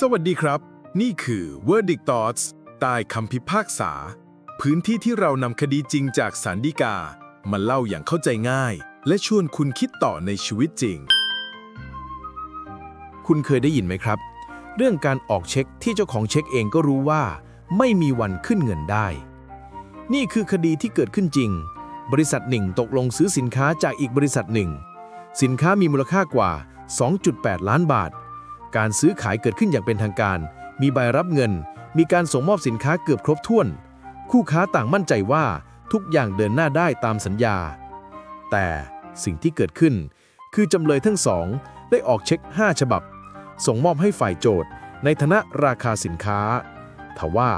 สวัสดีครับ นี่คือ Verdict Thoughts ใต้คำพิพากษา พื้นที่ที่เรานำคดีจริงจากสารดีกา มาเล่าอย่างเข้าใจง่าย และชวนคุณคิดต่อในชีวิตจริง คุณเคยได้ยินไหมครับ เรื่องการออกเช็คที่เจ้าของเช็คเองก็รู้ว่า ไม่มีวันขึ้นเงินได้ นี่คือคดีที่เกิดขึ้นจริง บริษัทหนึ่งตกลงซื้อสินค้าจากอีกบริษัทหนึ่ง สินค้ามีมูลค่ากว่า 2.8 ล้านบาท การซื้อขายเกิดขึ้นอย่างเป็นทางการ มีใบรับเงิน มีการส่งมอบสินค้าเกือบครบถ้วน คู่ค้าต่างมั่นใจว่าทุกอย่างเดินหน้าได้ตามสัญญา แต่สิ่งที่เกิดขึ้น คือจำเลยทั้งสองได้ออกเช็ค 5 ฉบับ ส่งมอบให้ฝ่ายโจทย์ ในฐานะราคาสินค้าทว่า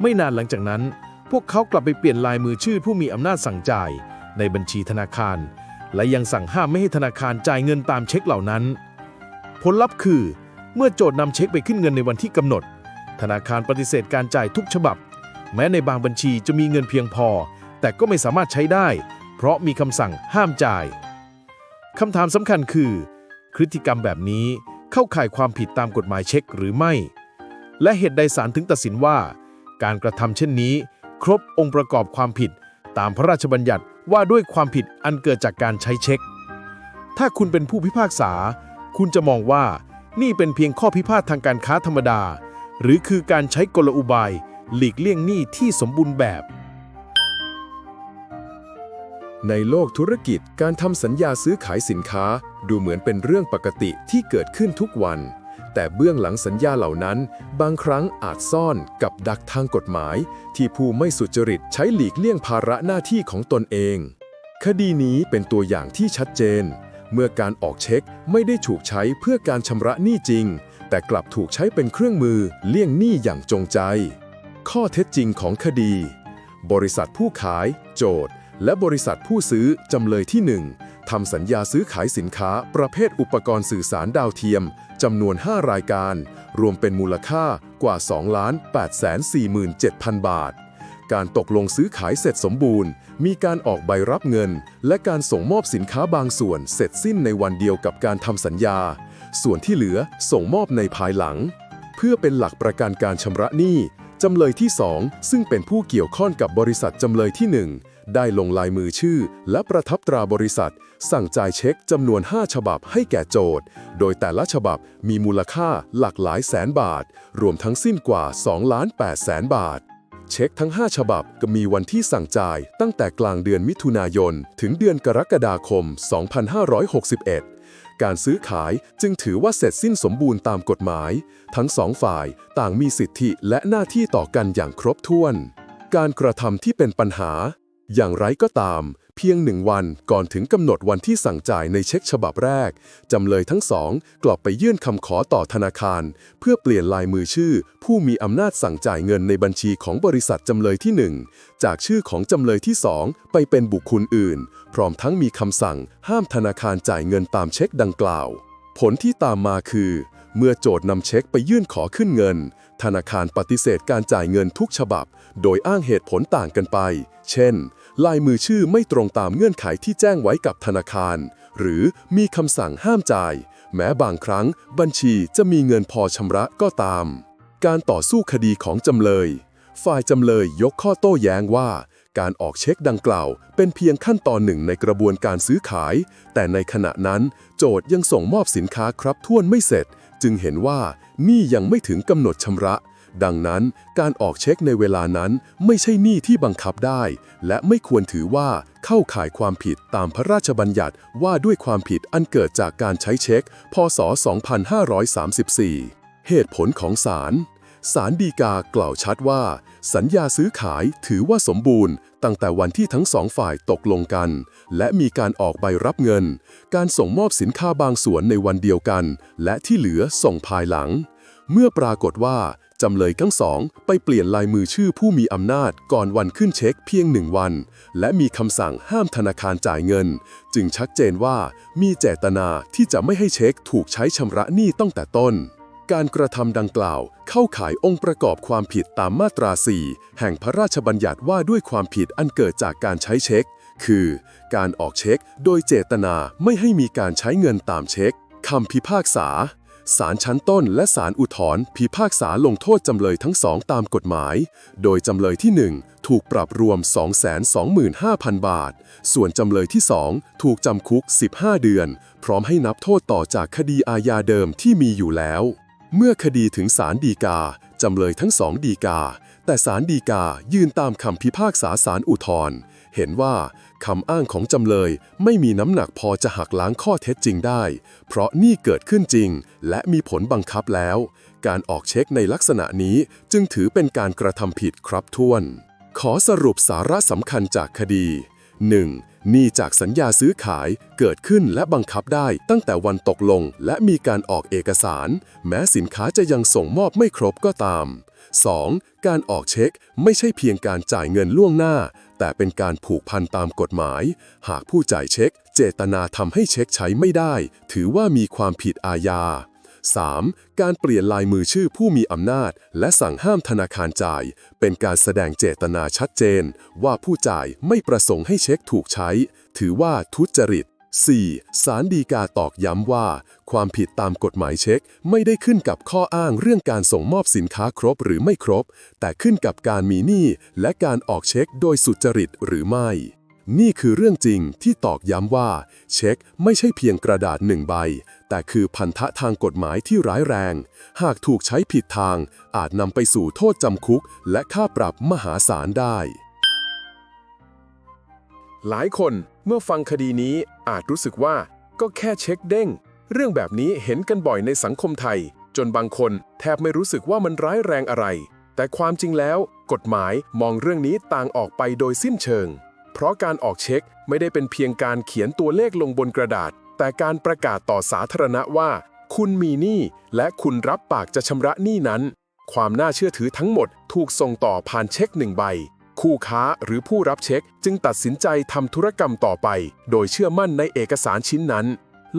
ไม่นานหลังจากนั้น พวกเขากลับไปเปลี่ยนลายมือชื่อผู้มีอำนาจสั่งจ่าย ในบัญชีธนาคาร และยังสั่งห้ามไม่ให้ธนาคารจ่ายเงินตามเช็คเหล่านั้น ผลลัพธ์คือ เมื่อโจทย์นำเช็คไปขึ้นเงินในวันที่กำหนด ธนาคารปฏิเสธการจ่ายทุกฉบับ แม้ในบางบัญชีจะมีเงินเพียงพอ แต่ก็ไม่สามารถใช้ได้ เพราะมีคำสั่งห้ามจ่ายคำถามสำคัญคือพฤติกรรมแบบนี้เข้าข่ายความผิดตามกฎหมายเช็คหรือไม่ และเหตุใดศาลถึงตัดสินว่า การกระทำเช่นนี้ ครบองค์ประกอบความผิด ตามพระราชบัญญัติว่าด้วยความผิดอันเกิดจากการใช้เช็ค ถ้าคุณเป็นผู้พิพากษา คุณจะมองว่า นี่เป็นเพียงข้อพิพาททางการค้าธรรมดา หรือคือการใช้กลอุบาย หลีกเลี่ยงหนี้ที่สมบูรณ์แบบ ในโลกธุรกิจการทำสัญญาซื้อขายสินค้าดูเหมือนเป็นเรื่องปกติที่เกิดขึ้นทุกวัน แต่เบื้องหลังสัญญาเหล่านั้น บางครั้งอาจซ่อนกับดักทางกฎหมาย ที่ผู้ไม่สุจริตใช้หลีกเลี่ยงภาระหน้าที่ของตนเอง คดีนี้เป็นตัวอย่างที่ชัดเจน เมื่อการออกเช็คไม่ได้ถูกใช้เพื่อการชำระหนี้จริง แต่กลับถูกใช้เป็นเครื่องมือเลี่ยงหนี้อย่างจงใจ ข้อเท็จจริงของคดี บริษัทผู้ขาย โจทย์ และบริษัทผู้ซื้อจำเลยที่ 1ทำสัญญาซื้อขายสินค้า ประเภทอุปกรณ์สื่อสารดาวเทียมจำนวน 5 รายการ รวมเป็นมูลค่ากว่า 2 8 4 7 0 0 0 บาท การตกลงซื้อขายเสร็จสมบูรณ์ มีการออกใบรับเงิน และการส่งมอบสินค้าบางส่วนเสร็จสิ้นในวันเดียวกับการทำสัญญา ส่วนที่เหลือส่งมอบในภายหลัง เพื่อเป็นหลักประกันการชำระหนี้จำเลยที่ 2 ซึ่งเป็นผู้เกี่ยวข้องกับบริษัทจำเลยที่ 1 ได้ลงลายมือชื่อ และประทับตราบริษัท สั่งจ่ายเช็คจำนวน 5 ฉบับให้แก่โจทย์ โดยแต่ละฉบับมีมูลค่าหลักหลายแสนบาท รวมทั้งสิ้นกว่า2ล้าน8แสนบาท เช็คทั้ง 5 ฉบับก็มีวันที่สั่งจ่ายตั้งแต่กลางเดือนมิถุนายน ถึงเดือนกรกฎาคม 2561 การซื้อขายจึงถือว่าเสร็จสิ้นสมบูรณ์ตามกฎหมาย ทั้งสองฝ่ายต่างมีสิทธิและหน้าที่ต่อกันอย่างครบถ้วน การกระทำที่เป็นปัญหา อย่างไรก็ตาม เพียงหนึ่งวันก่อนถึงกำหนดวันที่สั่งจ่ายในเช็คฉบับแรก จำเลยทั้งสองกลับไปยื่นคำขอต่อธนาคาร เพื่อเปลี่ยนลายมือชื่อ ผู้มีอำนาจสั่งจ่ายเงินในบัญชีของบริษัทจำเลยที่ 1 จากชื่อของจำเลยที่ 2 ไปเป็นบุคคลอื่น พร้อมทั้งมีคำสั่งห้ามธนาคารจ่ายเงินตามเช็คดังกล่าว ผลที่ตามมาคือ เมื่อโจทย์นำเช็คไปยื่นขอขึ้นเงิน ธนาคารปฏิเสธการจ่ายเงินทุกฉบับ โดยอ้างเหตุผลต่างกันไป เช่น ลายมือชื่อไม่ตรงตามเงื่อนไขที่แจ้งไว้กับธนาคาร หรือมีคำสั่งห้ามจ่าย แม้บางครั้งบัญชีจะมีเงินพอชำระก็ตาม การต่อสู้คดีของจำเลย ฝ่ายจำเลยยกข้อโต้แย้งว่า การออกเช็คดังกล่าว เป็นเพียงขั้นตอนหนึ่งในกระบวนการซื้อขาย แต่ในขณะนั้น โจทย์ยังส่งมอบสินค้าครับถ้วนไม่เสร็จ จึงเห็นว่านี่ยังไม่ถึงกำหนดชำระ ดังนั้นการออกเช็คในเวลานั้นไม่ใช่หนี้ที่บังคับได้ และไม่ควรถือว่าเข้าข่ายความผิดตามพระราชบัญญัติว่าด้วยความผิดอันเกิดจากการใช้เช็ค พศ 2534 เหตุผลของศาลศาลฎีกากล่าวชัดว่า สัญญาซื้อขายถือว่าสมบูรณ์ ตั้งแต่วันที่ทั้งสองฝ่ายตกลงกัน และมีการออกใบรับเงิน การส่งมอบสินค้าบางส่วนในวันเดียวกัน และที่เหลือส่งภายหลัง เมื่อปรากฏว่า จำเลยทั้งสอง ไปเปลี่ยนลายมือชื่อผู้มีอำนาจก่อนวันขึ้นเช็คเพียงหนึ่งวัน และมีคำสั่งห้ามธนาคารจ่ายเงิน จึงชัดเจนว่ามีเจตนาที่จะไม่ให้เช็คถูกใช้ชำระหนี้ตั้งแต่ต้น การกระทำดังกล่าว เข้าข่ายองค์ประกอบความผิดตามมาตรา 4 แห่งพระราชบัญญัติว่าด้วยความผิดอันเกิดจากการใช้เช็ค คือ การออกเช็คโดยเจตนาไม่ให้มีการใช้เงินตามเช็คคำพิพากษา ศาลชั้นต้นและศาลอุทธรณ์พิพากษาลงโทษจำเลยทั้งสองตามกฎหมาย โดยจำเลยที่ 1 ถูกปรับรวม 225,000 บาท ส่วนจำเลยที่ 2 ถูกจำคุก 15 เดือน พร้อมให้นับโทษต่อจากคดีอาญาเดิมที่มีอยู่แล้ว เมื่อคดีถึงศาลฎีกา จำเลยทั้งสองฎีกา แต่ศาลฎีกายืนตามคำพิพากษาศาลอุทธรณ์ เห็นว่าคำอ้างของจำเลยไม่มีน้ำหนักพอจะหักล้างข้อเท็จจริงได้ เพราะนี่เกิดขึ้นจริง และมีผลบังคับแล้ว การออกเช็คในลักษณะนี้จึงถือเป็นการกระทำผิดครับถ้วน ขอสรุปสาระสำคัญจากคดี 1. หนี้จากสัญญาซื้อขายเกิดขึ้นและบังคับได้ตั้งแต่วันตกลงและมีการออกเอกสาร แม้สินค้าจะยังส่งมอบไม่ครบก็ตาม 2. การออกเช็คไม่ใช่เพียงการจ่ายเงินล่วงหน้า แต่เป็นการผูกพันตามกฎหมาย หากผู้จ่ายเช็ค เจตนาทำให้เช็คใช้ไม่ได้ ถือว่ามีความผิดอาญา 3. การเปลี่ยนลายมือชื่อผู้มีอำนาจ และสั่งห้ามธนาคารจ่าย เป็นการแสดงเจตนาชัดเจน ว่าผู้จ่ายไม่ประสงค์ให้เช็คถูกใช้ ถือว่าทุจริต 4. สารดีกาตอกย้ำว่า ความผิดตามกฎหมายเช็ค ไม่ได้ขึ้นกับข้ออ้างเรื่องการส่งมอบสินค้าครบหรือไม่ครบ แต่ขึ้นกับการมีหนี้และการออกเช็คโดยสุจริตหรือไม่ นี่คือเรื่องจริงที่ตอกย้ำว่า เช็คไม่ใช่เพียงกระดาษหนึ่งใบ แต่คือพันธะทางกฎหมายที่ร้ายแรง หากถูกใช้ผิดทาง อาจนำไปสู่โทษจำคุก และค่าปรับมหาศาลได้ หลายคน เมื่อฟังคดีนี้อาจรู้สึกว่าก็แค่เช็คเด้ง เรื่องแบบนี้เห็นกันบ่อยในสังคมไทย จนบางคนแทบไม่รู้สึกว่ามันร้ายแรงอะไร แต่ความจริงแล้ว กฎหมายมองเรื่องนี้ต่างออกไปโดยสิ้นเชิง เพราะการออกเช็คไม่ได้เป็นเพียงการเขียนตัวเลขลงบนกระดาษ แต่การประกาศต่อสาธารณะว่า คุณมีหนี้และคุณรับปากจะชำระหนี้นั้น ความน่าเชื่อถือทั้งหมดถูกส่งต่อผ่านเช็คหนึ่งใบ คู่ค้าหรือผู้รับเช็ค จึงตัดสินใจทำธุรกรรมต่อไป โดยเชื่อมั่นในเอกสารชิ้นนั้น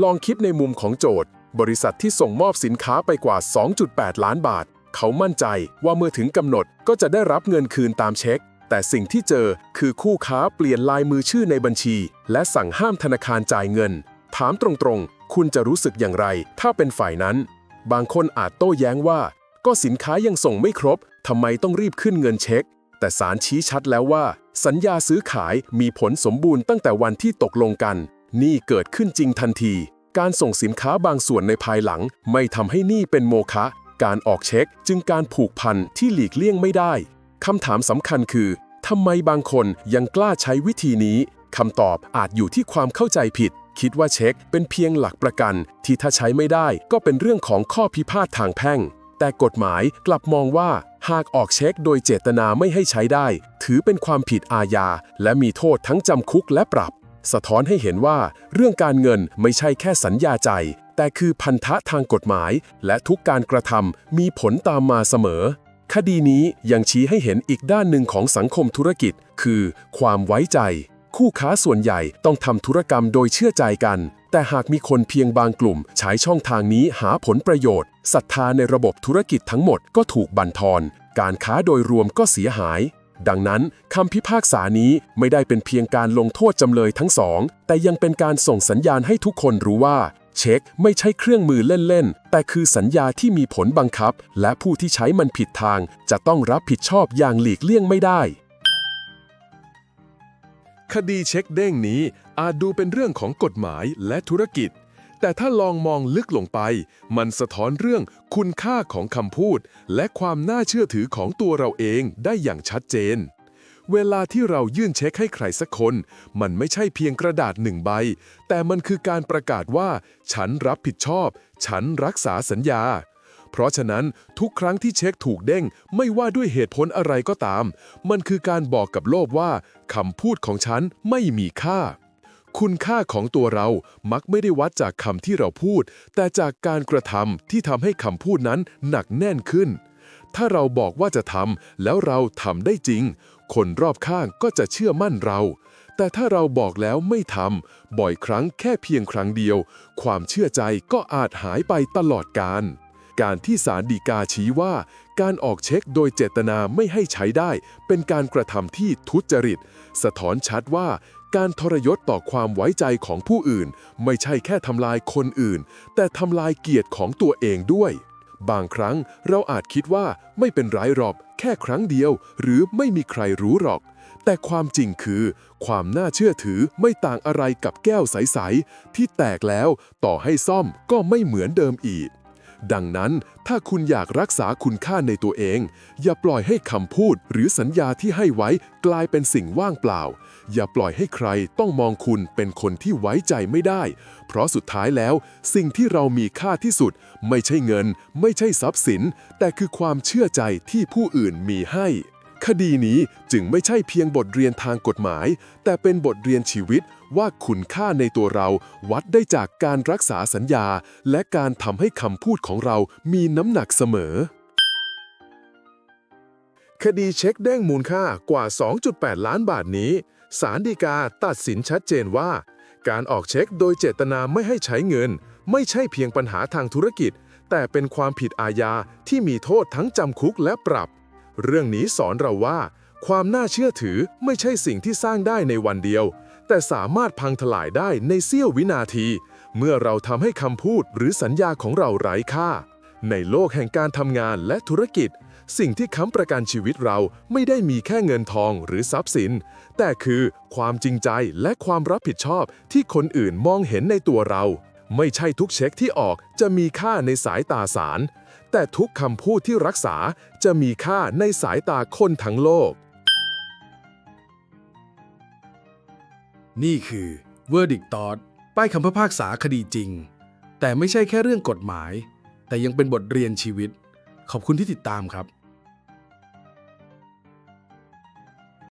ลองคิดในมุมของโจทย์ บริษัทที่ส่งมอบสินค้าไปกว่า 2.8 ล้านบาท เขามั่นใจว่าเมื่อถึงกำหนดก็จะได้รับเงินคืนตามเช็ค แต่สิ่งที่เจอคือคู่ค้าเปลี่ยนลายมือชื่อในบัญชี และสั่งห้ามธนาคารจ่ายเงิน ถามตรงๆ คุณจะรู้สึกอย่างไร ถ้าเป็นฝ่ายนั้น บางคนอาจโต้แย้งว่า ก็สินค้ายังส่งไม่ครบทำไมต้องรีบขึ้นเงินเช็ค แต่ศาลชี้ชัดแล้วว่า สัญญาซื้อขายมีผลสมบูรณ์ตั้งแต่วันที่ตกลงกัน นี่เกิดขึ้นจริงทันที การส่งสินค้าบางส่วนในภายหลัง ไม่ทำให้หนี้เป็นโมฆะการออกเช็คจึงการผูกพันที่หลีกเลี่ยงไม่ได้คำถามสำคัญคือทำไมบางคนยังกล้าใช้วิธีนี้คำตอบอาจอยู่ที่ความเข้าใจผิด คิดว่าเช็คเป็นเพียงหลักประกัน ที่ถ้าใช้ไม่ได้ก็เป็นเรื่องของข้อพิพาททางแพ่ง แต่กฎหมายกลับมองว่า หากออกเช็คโดยเจตนาไม่ให้ใช้ได้ ถือเป็นความผิดอาญา และมีโทษทั้งจำคุกและปรับ สะท้อนให้เห็นว่า เรื่องการเงินไม่ใช่แค่สัญญาใจ แต่คือพันธะทางกฎหมาย และทุกการกระทำมีผลตามมาเสมอ คดีนี้ยังชี้ให้เห็นอีกด้านหนึ่งของสังคมธุรกิจ คือ ความไว้ใจ คู่ค้าส่วนใหญ่ต้องทำธุรกรรมโดยเชื่อใจกัน แต่หากมีคนเพียงบางกลุ่มใช้ช่องทางนี้หาผลประโยชน์ศรัทธาในระบบธุรกิจทั้งหมดก็ถูกบั่นทอน การค้าโดยรวมก็เสียหาย ดังนั้นคำพิพากษานี้ไม่ได้เป็นเพียงการลงโทษจำเลยทั้งสอง แต่ยังเป็นการส่งสัญญาณให้ทุกคนรู้ว่า เช็คไม่ใช่เครื่องมือเล่นๆ แต่คือสัญญาที่มีผลบังคับ และผู้ที่ใช้มันผิดทาง จะต้องรับผิดชอบอย่างหลีกเลี่ยงไม่ได้ คดีเช็คเด้งนี้อาจดูเป็นเรื่องของกฎหมายและธุรกิจ แต่ถ้าลองมองลึกลงไป มันสะท้อนเรื่องคุณค่าของคำพูด และความน่าเชื่อถือของตัวเราเองได้อย่างชัดเจน เวลาที่เรายื่นเช็คให้ใครสักคน มันไม่ใช่เพียงกระดาษหนึ่งใบ แต่มันคือการประกาศว่า ฉันรับผิดชอบ ฉันรักษาสัญญา เพราะฉะนั้นทุกครั้งที่เช็คถูกเด้ง ไม่ว่าด้วยเหตุผลอะไรก็ตาม มันคือการบอกกับโลกว่าคำพูดของฉันไม่มีค่า คุณค่าของตัวเรามักไม่ได้วัดจากคำที่เราพูด แต่จากการกระทำที่ทำให้คำพูดนั้นหนักแน่นขึ้น ถ้าเราบอกว่าจะทำแล้วเราทำได้จริง คนรอบข้างก็จะเชื่อมั่นเราแต่ถ้าเราบอกแล้วไม่ทำบ่อยครั้งแค่เพียงครั้งเดียว ความเชื่อใจก็อาจหายไปตลอดกาล การที่ศาลฎีกาชี้ว่า การออกเช็คโดยเจตนาไม่ให้ใช้ได้ เป็นการกระทำที่ทุจริต สะท้อนชัดว่า การทรยศต่อความไว้ใจของผู้อื่น ไม่ใช่แค่ทำลายคนอื่น แต่ทำลายเกียรติของตัวเองด้วย บางครั้งเราอาจคิดว่าไม่เป็นไรหรอกแค่ครั้งเดียว หรือไม่มีใครรู้หรอกแต่ความจริงคือ ความน่าเชื่อถือไม่ต่างอะไรกับแก้วใส ๆ ที่แตกแล้วต่อให้ซ่อมก็ไม่เหมือนเดิมอีก ดังนั้นถ้าคุณอยากรักษาคุณค่าในตัวเอง อย่าปล่อยให้คำพูดหรือสัญญาที่ให้ไว้กลายเป็นสิ่งว่างเปล่า อย่าปล่อยให้ใครต้องมองคุณเป็นคนที่ไว้ใจไม่ได้ เพราะสุดท้ายแล้ว สิ่งที่เรามีค่าที่สุด ไม่ใช่เงิน ไม่ใช่ทรัพย์สิน แต่คือความเชื่อใจที่ผู้อื่นมีให้ คดีนี้จึงไม่ใช่เพียงบทเรียนทางกฎหมาย แต่เป็นบทเรียนชีวิตว่าคุณค่าในตัวเราวัดได้จากการรักษาสัญญา และการทำให้คำพูดของเรามีน้ำหนักเสมอ คดีเช็คเด้งมูลค่ากว่า 2.8 ล้านบาทนี้ศาลฎีกาตัดสินชัดเจนว่า การออกเช็คโดยเจตนาไม่ให้ใช้เงิน ไม่ใช่เพียงปัญหาทางธุรกิจ แต่เป็นความผิดอาญาที่มีโทษทั้งจำคุกและปรับ เรื่องนี้สอนเราว่า ความน่าเชื่อถือไม่ใช่สิ่งที่สร้างได้ในวันเดียว แต่สามารถพังทลายได้ในเสี้ยววินาที เมื่อเราทำให้คำพูดหรือสัญญาของเราไร้ค่า ในโลกแห่งการทำงานและธุรกิจ สิ่งที่ค้ำประกันชีวิตเราไม่ได้มีแค่เงินทองหรือทรัพย์สิน แต่คือความจริงใจและความรับผิดชอบที่คนอื่นมองเห็นในตัวเรา ไม่ใช่ทุกเช็คที่ออกจะมีค่าในสายตาศาลแต่ทุกคำพูดที่รักษาจะมีค่าในสายตาคนทั้งโลก นี่คือ Verdict Thought ป้ายคำพิพากษาคดีจริง แต่ไม่ใช่แค่เรื่องกฎหมาย แต่ยังเป็นบทเรียนชีวิต ขอบคุณที่ติดตามครับ